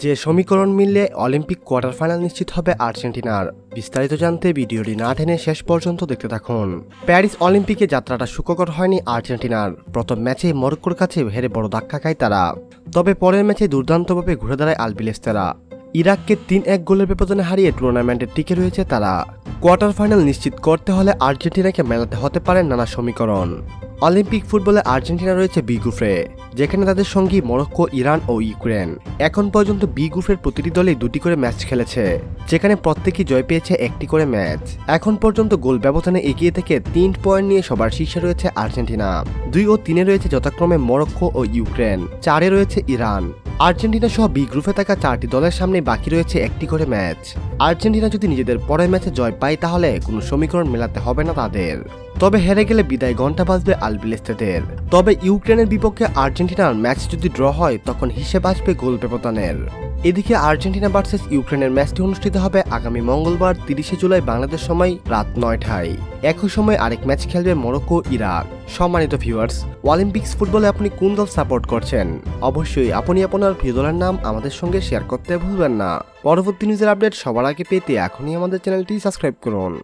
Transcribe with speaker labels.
Speaker 1: যে সমীকরণ মিললে অলিম্পিক কোয়ার্টার ফাইনাল নিশ্চিত হবে আর্জেন্টিনার। বিস্তারিত জানতে ভিডিওটি না টেনে শেষ পর্যন্ত দেখতে থাকুন। প্যারিস অলিম্পিকে যাত্রাটা সুখকর হয়নি আর্জেন্টিনার। প্রথম ম্যাচে মরক্কোর কাছে হেরে বড় ধাক্কা খায় তারা। তবে পরের ম্যাচে দুর্দান্তভাবে ঘুরে দাঁড়ায় আলবিলেস্তেরা ইরাককে তিন এক গোলের ব্যবধানে হারিয়ে টুর্নামেন্টে টিকে রয়েছে তারা। কোয়ার্টার ফাইনাল নিশ্চিত করতে হলে আর্জেন্টিনাকে মেলাতে হতে পারে নানা সমীকরণ। অলিম্পিক ফুটবলে আর্জেন্টিনা রয়েছে বি গ্রুপে, যেখানে তাদের সঙ্গী মরক্কো, ইরান ও ইউক্রেন। এখন পর্যন্ত বি গ্রুপের প্রতিটি দলই দুটি করে ম্যাচ খেলেছে, যেখানে প্রত্যেকেই জয় পেয়েছে একটি করে ম্যাচ। এখন পর্যন্ত গোল ব্যবধানে এগিয়ে থেকে তিন পয়েন্ট নিয়ে সবার শীর্ষে রয়েছে আর্জেন্টিনা। দুই ও তিনে রয়েছে যথাক্রমে মরক্কো ও ইউক্রেন, চারে রয়েছে ইরান। আর্জেন্টিনা সহ বি গ্রুপে থাকা চারটি দলের সামনে বাকি রয়েছে একটি করে ম্যাচ। আর্জেন্টিনা যদি নিজেদের পরের ম্যাচে জয় পায়, তাহলে কোনো সমীকরণ মেলাতে হবে না তাদের। তবে হেরে গেলে বিদায় ঘণ্টা বাজবে আলবিলেস্তেদের তবে ইউক্রেনের বিপক্ষে আর্জেন্টিনার ম্যাচ যদি ড্র হয়, তখন হিসেব আসবে গোল ব্যবধানের। এদিকে আর্জেন্টিনা ভার্সেস ইউক্রেনের ম্যাচটি অনুষ্ঠিত হবে আগামী মঙ্গলবার, তিরিশে জুলাই বাংলাদেশ সময় রাত নয়টায়। একই সময় আরেক ম্যাচ খেলবে মরক্কো, ইরাক। সম্মানিত ভিউয়ার্স অলিম্পিক্স ফুটবলে আপনি কোন দল সাপোর্ট করছেন? অবশ্যই আপনি আপনার প্রিয় দলের নাম আমাদের সঙ্গে শেয়ার করতে ভুলবেন না। পরবর্তী নিউজের আপডেট সবার আগে পেতে এখনই আমাদের চ্যানেলটি সাবস্ক্রাইব করুন।